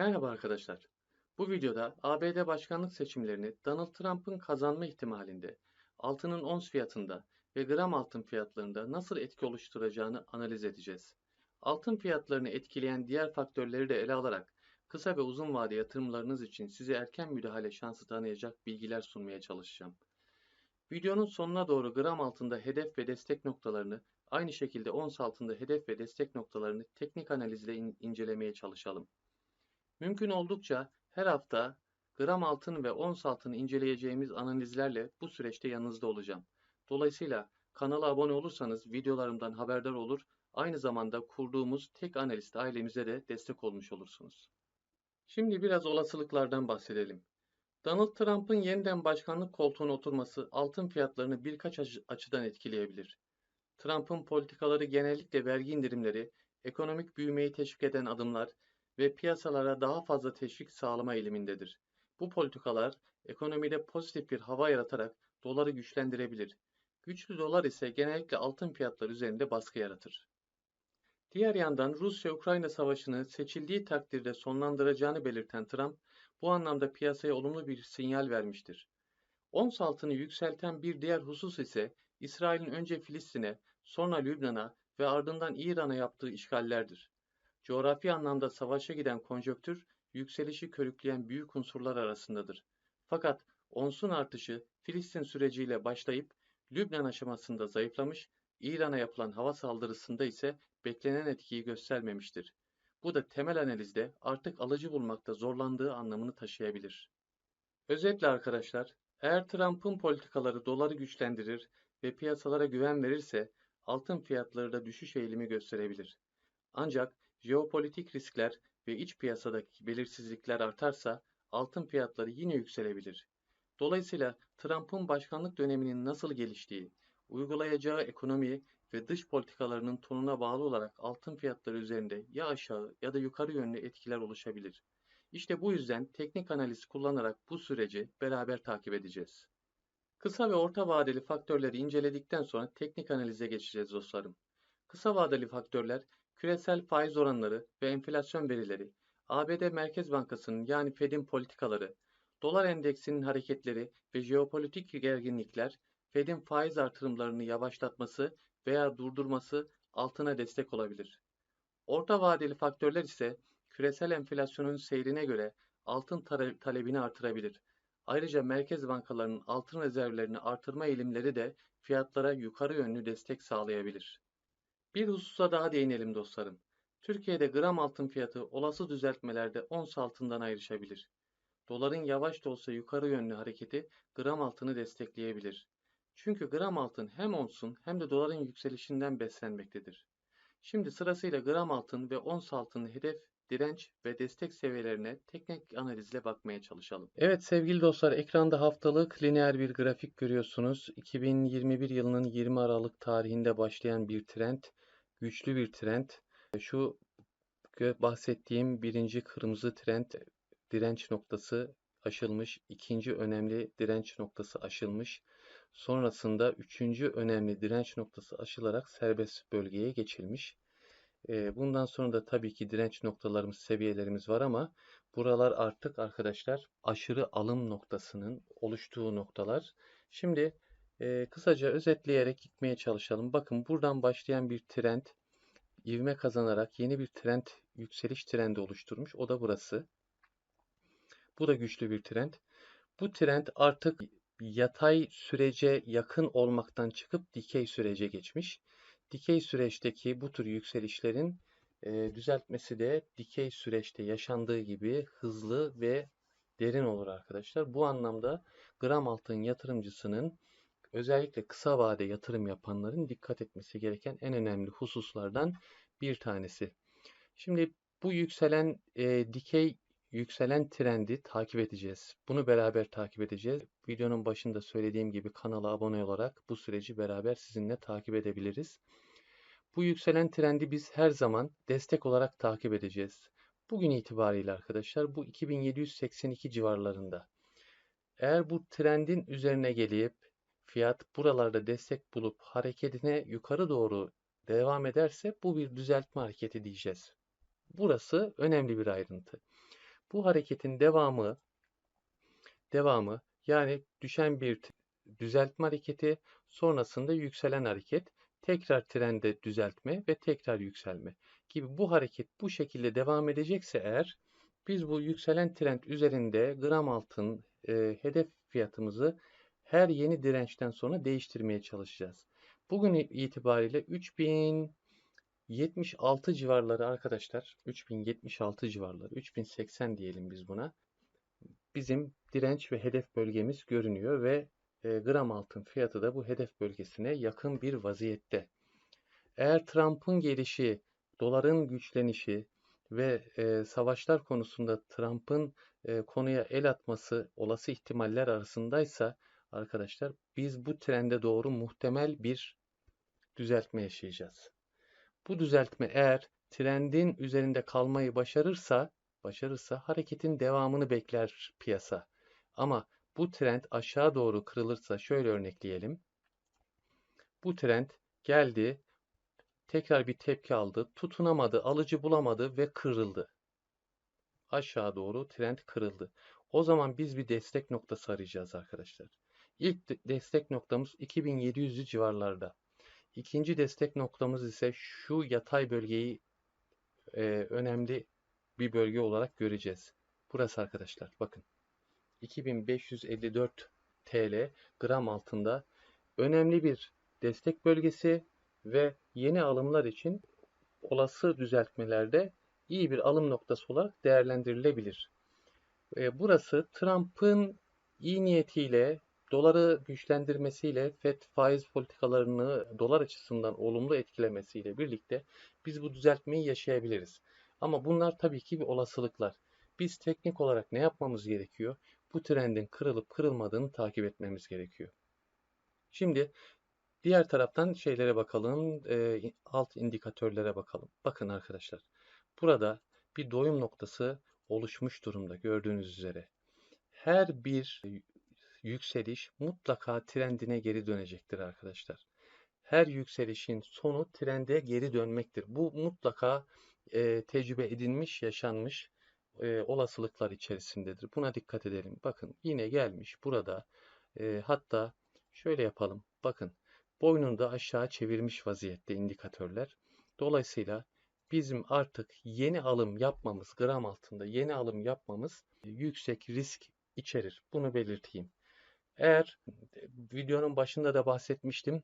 Merhaba arkadaşlar. Bu videoda ABD başkanlık seçimlerini Donald Trump'ın kazanma ihtimalinde, altının ons fiyatında ve gram altın fiyatlarında nasıl etki oluşturacağını analiz edeceğiz. Altın fiyatlarını etkileyen diğer faktörleri de ele alarak kısa ve uzun vade yatırımlarınız için size erken müdahale şansı tanıyacak bilgiler sunmaya çalışacağım. Videonun sonuna doğru gram altında hedef ve destek noktalarını, aynı şekilde ons altında hedef ve destek noktalarını teknik analizle in- incelemeye çalışalım. Mümkün oldukça her hafta gram altın ve ons altını inceleyeceğimiz analizlerle bu süreçte yanınızda olacağım. Dolayısıyla kanala abone olursanız videolarımdan haberdar olur, aynı zamanda kurduğumuz tek analist ailemize de destek olmuş olursunuz. Şimdi biraz olasılıklardan bahsedelim. Donald Trump'ın yeniden başkanlık koltuğuna oturması altın fiyatlarını birkaç açı- açıdan etkileyebilir. Trump'ın politikaları genellikle vergi indirimleri, ekonomik büyümeyi teşvik eden adımlar ve piyasalara daha fazla teşvik sağlama eğilimindedir. Bu politikalar ekonomide pozitif bir hava yaratarak doları güçlendirebilir. Güçlü dolar ise genellikle altın fiyatları üzerinde baskı yaratır. Diğer yandan Rusya-Ukrayna savaşını seçildiği takdirde sonlandıracağını belirten Trump, bu anlamda piyasaya olumlu bir sinyal vermiştir. Ons altını yükselten bir diğer husus ise İsrail'in önce Filistin'e, sonra Lübnan'a ve ardından İran'a yaptığı işgallerdir. Coğrafi anlamda savaşa giden konjonktür, yükselişi körükleyen büyük unsurlar arasındadır. Fakat onsun artışı Filistin süreciyle başlayıp Lübnan aşamasında zayıflamış, İran'a yapılan hava saldırısında ise beklenen etkiyi göstermemiştir. Bu da temel analizde artık alıcı bulmakta zorlandığı anlamını taşıyabilir. Özetle arkadaşlar, eğer Trump'ın politikaları doları güçlendirir ve piyasalara güven verirse altın fiyatları da düşüş eğilimi gösterebilir. Ancak jeopolitik riskler ve iç piyasadaki belirsizlikler artarsa altın fiyatları yine yükselebilir. Dolayısıyla Trump'ın başkanlık döneminin nasıl geliştiği, uygulayacağı ekonomi ve dış politikalarının tonuna bağlı olarak altın fiyatları üzerinde ya aşağı ya da yukarı yönlü etkiler oluşabilir. İşte bu yüzden teknik analiz kullanarak bu süreci beraber takip edeceğiz. Kısa ve orta vadeli faktörleri inceledikten sonra teknik analize geçeceğiz dostlarım. Kısa vadeli faktörler küresel faiz oranları ve enflasyon verileri, ABD Merkez Bankası'nın yani Fed'in politikaları, dolar endeksinin hareketleri ve jeopolitik gerginlikler Fed'in faiz artırımlarını yavaşlatması veya durdurması altına destek olabilir. Orta vadeli faktörler ise küresel enflasyonun seyrine göre altın talebini artırabilir. Ayrıca merkez bankalarının altın rezervlerini artırma eğilimleri de fiyatlara yukarı yönlü destek sağlayabilir. Bir hususa daha değinelim dostlarım. Türkiye'de gram altın fiyatı olası düzeltmelerde ons altından ayrışabilir. Doların yavaş da olsa yukarı yönlü hareketi gram altını destekleyebilir. Çünkü gram altın hem onsun hem de doların yükselişinden beslenmektedir. Şimdi sırasıyla gram altın ve ons altının hedef, direnç ve destek seviyelerine teknik analizle bakmaya çalışalım. Evet sevgili dostlar ekranda haftalık lineer bir grafik görüyorsunuz. 2021 yılının 20 Aralık tarihinde başlayan bir trend, güçlü bir trend. Şu bahsettiğim birinci kırmızı trend direnç noktası aşılmış. ikinci önemli direnç noktası aşılmış. Sonrasında üçüncü önemli direnç noktası aşılarak serbest bölgeye geçilmiş. Bundan sonra da tabii ki direnç noktalarımız, seviyelerimiz var ama buralar artık arkadaşlar aşırı alım noktasının oluştuğu noktalar. Şimdi kısaca özetleyerek gitmeye çalışalım. Bakın buradan başlayan bir trend ivme kazanarak yeni bir trend, yükseliş trendi oluşturmuş. O da burası. Bu da güçlü bir trend. Bu trend artık yatay sürece yakın olmaktan çıkıp dikey sürece geçmiş. Dikey süreçteki bu tür yükselişlerin e, düzeltmesi de dikey süreçte yaşandığı gibi hızlı ve derin olur arkadaşlar. Bu anlamda gram altın yatırımcısının özellikle kısa vade yatırım yapanların dikkat etmesi gereken en önemli hususlardan bir tanesi. Şimdi bu yükselen e, dikey yükselen trendi takip edeceğiz. Bunu beraber takip edeceğiz. Videonun başında söylediğim gibi kanala abone olarak bu süreci beraber sizinle takip edebiliriz. Bu yükselen trendi biz her zaman destek olarak takip edeceğiz. Bugün itibariyle arkadaşlar bu 2782 civarlarında. Eğer bu trendin üzerine gelip fiyat buralarda destek bulup hareketine yukarı doğru devam ederse bu bir düzeltme hareketi diyeceğiz. Burası önemli bir ayrıntı. Bu hareketin devamı devamı yani düşen bir düzeltme hareketi sonrasında yükselen hareket tekrar trende düzeltme ve tekrar yükselme gibi bu hareket bu şekilde devam edecekse eğer biz bu yükselen trend üzerinde gram altın e, hedef fiyatımızı her yeni dirençten sonra değiştirmeye çalışacağız. Bugün itibariyle 3076 civarları arkadaşlar 3076 civarları 3080 diyelim biz buna bizim direnç ve hedef bölgemiz görünüyor ve e, gram altın fiyatı da bu hedef bölgesine yakın bir vaziyette. Eğer Trump'ın gelişi, doların güçlenişi ve e, savaşlar konusunda Trump'ın e, konuya el atması olası ihtimaller arasındaysa arkadaşlar biz bu trende doğru muhtemel bir düzeltme yaşayacağız. Bu düzeltme eğer trendin üzerinde kalmayı başarırsa başarırsa hareketin devamını bekler piyasa. Ama bu trend aşağı doğru kırılırsa şöyle örnekleyelim. Bu trend geldi, tekrar bir tepki aldı, tutunamadı, alıcı bulamadı ve kırıldı. Aşağı doğru trend kırıldı. O zaman biz bir destek noktası arayacağız arkadaşlar. İlk de- destek noktamız 2700'lü civarlarda. İkinci destek noktamız ise şu yatay bölgeyi e, önemli bir bölge olarak göreceğiz. Burası arkadaşlar bakın. 2554 TL gram altında önemli bir destek bölgesi ve yeni alımlar için olası düzeltmelerde iyi bir alım noktası olarak değerlendirilebilir. E, Burası Trump'ın iyi niyetiyle doları güçlendirmesiyle FED faiz politikalarını dolar açısından olumlu etkilemesiyle birlikte biz bu düzeltmeyi yaşayabiliriz. Ama bunlar tabii ki bir olasılıklar. Biz teknik olarak ne yapmamız gerekiyor? Bu trendin kırılıp kırılmadığını takip etmemiz gerekiyor. Şimdi diğer taraftan şeylere bakalım, e, alt indikatörlere bakalım. Bakın arkadaşlar, burada bir doyum noktası oluşmuş durumda gördüğünüz üzere. Her bir yükseliş mutlaka trendine geri dönecektir arkadaşlar. Her yükselişin sonu trende geri dönmektir. Bu mutlaka e, tecrübe edilmiş, yaşanmış e, olasılıklar içerisindedir. Buna dikkat edelim. Bakın yine gelmiş burada. E, hatta şöyle yapalım. Bakın boynunu da aşağı çevirmiş vaziyette indikatörler. Dolayısıyla bizim artık yeni alım yapmamız, gram altında yeni alım yapmamız yüksek risk içerir. Bunu belirteyim. Eğer videonun başında da bahsetmiştim.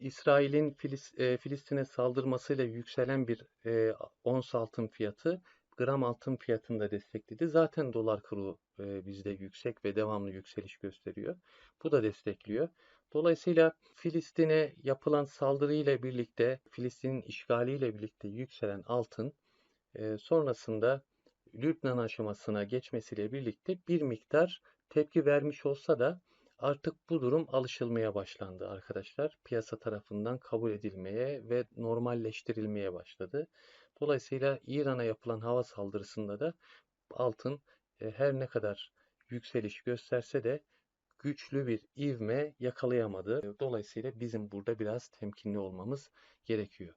İsrail'in e, Filistin'e saldırmasıyla yükselen bir e, ons altın fiyatı gram altın fiyatını da destekledi. Zaten dolar kuru e, bizde yüksek ve devamlı yükseliş gösteriyor. Bu da destekliyor. Dolayısıyla Filistin'e yapılan saldırıyla birlikte, Filistin'in işgaliyle birlikte yükselen altın e, sonrasında Lübnan aşamasına geçmesiyle birlikte bir miktar tepki vermiş olsa da artık bu durum alışılmaya başlandı arkadaşlar. Piyasa tarafından kabul edilmeye ve normalleştirilmeye başladı. Dolayısıyla İran'a yapılan hava saldırısında da altın e, her ne kadar yükseliş gösterse de güçlü bir ivme yakalayamadı. Dolayısıyla bizim burada biraz temkinli olmamız gerekiyor.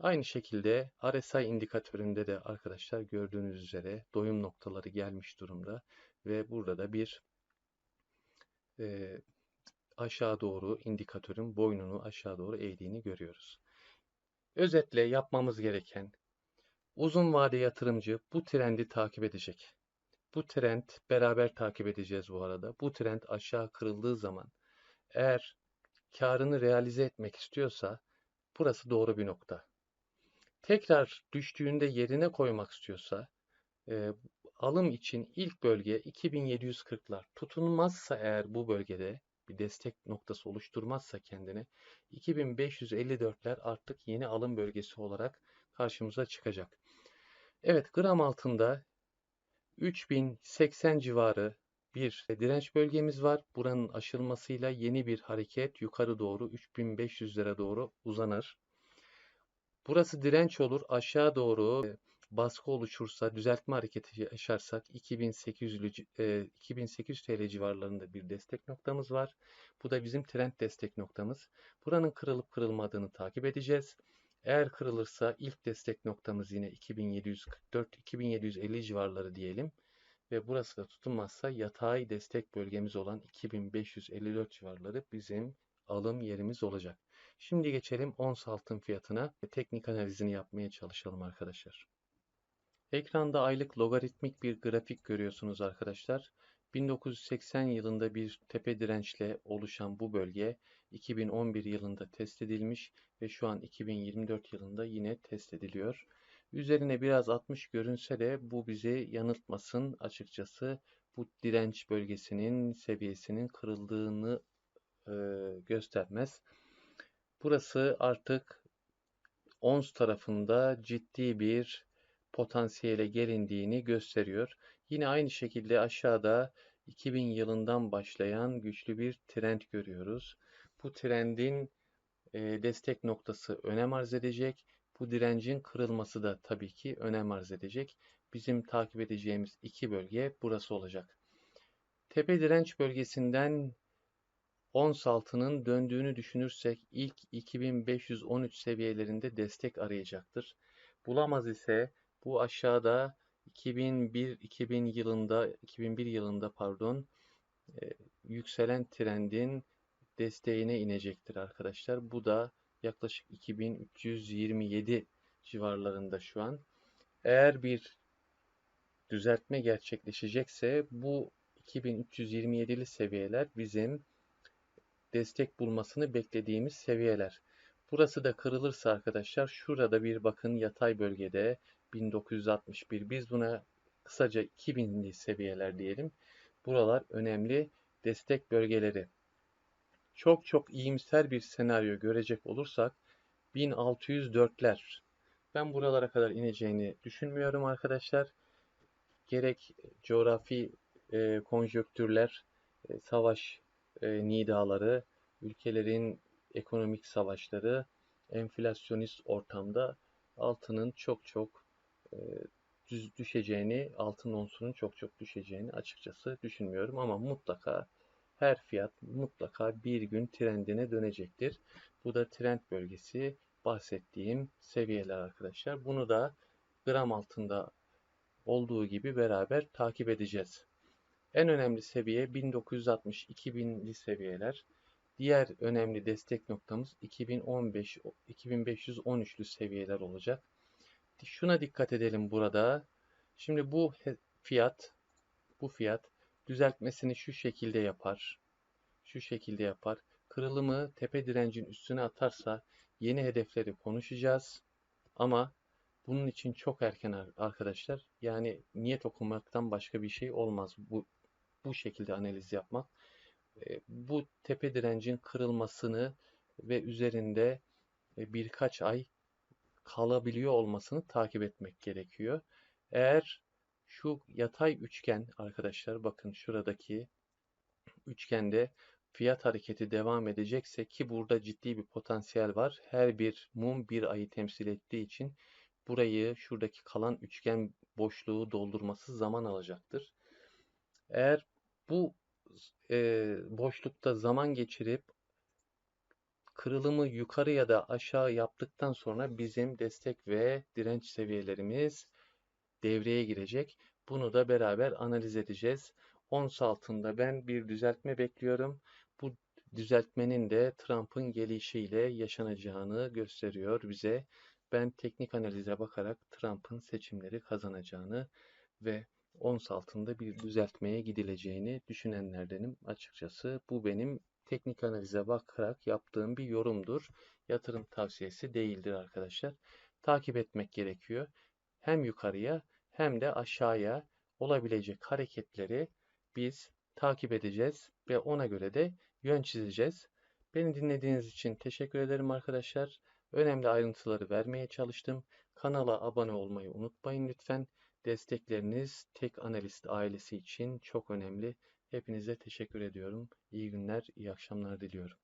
Aynı şekilde RSI indikatöründe de arkadaşlar gördüğünüz üzere doyum noktaları gelmiş durumda ve burada da bir e, aşağı doğru indikatörün boynunu aşağı doğru eğdiğini görüyoruz. Özetle yapmamız gereken uzun vade yatırımcı bu trendi takip edecek. Bu trend beraber takip edeceğiz bu arada. Bu trend aşağı kırıldığı zaman eğer karını realize etmek istiyorsa burası doğru bir nokta. Tekrar düştüğünde yerine koymak istiyorsa e, alım için ilk bölge 2740'lar. Tutunmazsa eğer bu bölgede bir destek noktası oluşturmazsa kendine 2554'ler artık yeni alım bölgesi olarak karşımıza çıkacak. Evet gram altında 3080 civarı bir direnç bölgemiz var. Buranın aşılmasıyla yeni bir hareket yukarı doğru 3500'lere doğru uzanır. Burası direnç olur. Aşağı doğru baskı oluşursa, düzeltme hareketi yaşarsak 2800, e, 2800 TL civarlarında bir destek noktamız var. Bu da bizim trend destek noktamız. Buranın kırılıp kırılmadığını takip edeceğiz. Eğer kırılırsa ilk destek noktamız yine 2744-2750 civarları diyelim. Ve burası da tutunmazsa yatay destek bölgemiz olan 2554 civarları bizim alım yerimiz olacak. Şimdi geçelim ons altın fiyatına ve teknik analizini yapmaya çalışalım arkadaşlar. Ekranda aylık logaritmik bir grafik görüyorsunuz arkadaşlar. 1980 yılında bir tepe dirençle oluşan bu bölge 2011 yılında test edilmiş ve şu an 2024 yılında yine test ediliyor. Üzerine biraz 60 görünse de bu bizi yanıltmasın açıkçası. Bu direnç bölgesinin seviyesinin kırıldığını e, göstermez. Burası artık ons tarafında ciddi bir potansiyele gelindiğini gösteriyor. Yine aynı şekilde aşağıda 2000 yılından başlayan güçlü bir trend görüyoruz. Bu trendin e, destek noktası önem arz edecek. Bu direncin kırılması da tabii ki önem arz edecek. Bizim takip edeceğimiz iki bölge burası olacak. Tepe direnç bölgesinden ons altının döndüğünü düşünürsek ilk 2513 seviyelerinde destek arayacaktır. Bulamaz ise bu aşağıda 2001 2000 yılında 2001 yılında pardon e, yükselen trendin desteğine inecektir arkadaşlar. Bu da yaklaşık 2327 civarlarında şu an. Eğer bir düzeltme gerçekleşecekse bu 2327'li seviyeler bizim destek bulmasını beklediğimiz seviyeler. Burası da kırılırsa arkadaşlar şurada bir bakın yatay bölgede 1961 biz buna kısaca 2000'li seviyeler diyelim. Buralar önemli destek bölgeleri. Çok çok iyimser bir senaryo görecek olursak 1604'ler. Ben buralara kadar ineceğini düşünmüyorum arkadaşlar. Gerek coğrafi e, konjöktürler, e, savaş e, nidaları, ülkelerin ekonomik savaşları, enflasyonist ortamda altının çok çok e, düz düşeceğini, altın onsunun çok çok düşeceğini açıkçası düşünmüyorum ama mutlaka her fiyat mutlaka bir gün trendine dönecektir. Bu da trend bölgesi bahsettiğim seviyeler arkadaşlar. Bunu da gram altında olduğu gibi beraber takip edeceğiz. En önemli seviye 1960-2000'li seviyeler. Diğer önemli destek noktamız 2015-2513'lü seviyeler olacak. Şuna dikkat edelim burada. Şimdi bu fiyat bu fiyat düzeltmesini şu şekilde yapar. Şu şekilde yapar. Kırılımı tepe direncin üstüne atarsa yeni hedefleri konuşacağız. Ama bunun için çok erken arkadaşlar. Yani niyet okumaktan başka bir şey olmaz. Bu bu şekilde analiz yapmak. E, bu tepe direncin kırılmasını ve üzerinde e, birkaç ay kalabiliyor olmasını takip etmek gerekiyor. Eğer şu yatay üçgen arkadaşlar bakın şuradaki üçgende fiyat hareketi devam edecekse ki burada ciddi bir potansiyel var. Her bir mum bir ayı temsil ettiği için burayı şuradaki kalan üçgen boşluğu doldurması zaman alacaktır. Eğer bu e, boşlukta zaman geçirip kırılımı yukarı ya da aşağı yaptıktan sonra bizim destek ve direnç seviyelerimiz devreye girecek. Bunu da beraber analiz edeceğiz. Ons altında ben bir düzeltme bekliyorum. Bu düzeltmenin de Trump'ın gelişiyle yaşanacağını gösteriyor bize. Ben teknik analize bakarak Trump'ın seçimleri kazanacağını ve ons altında bir düzeltmeye gidileceğini düşünenlerdenim açıkçası. Bu benim teknik analize bakarak yaptığım bir yorumdur. Yatırım tavsiyesi değildir arkadaşlar. Takip etmek gerekiyor. Hem yukarıya hem de aşağıya olabilecek hareketleri biz takip edeceğiz ve ona göre de yön çizeceğiz. Beni dinlediğiniz için teşekkür ederim arkadaşlar. Önemli ayrıntıları vermeye çalıştım. Kanala abone olmayı unutmayın lütfen. Destekleriniz Tek Analist ailesi için çok önemli. Hepinize teşekkür ediyorum. İyi günler, iyi akşamlar diliyorum.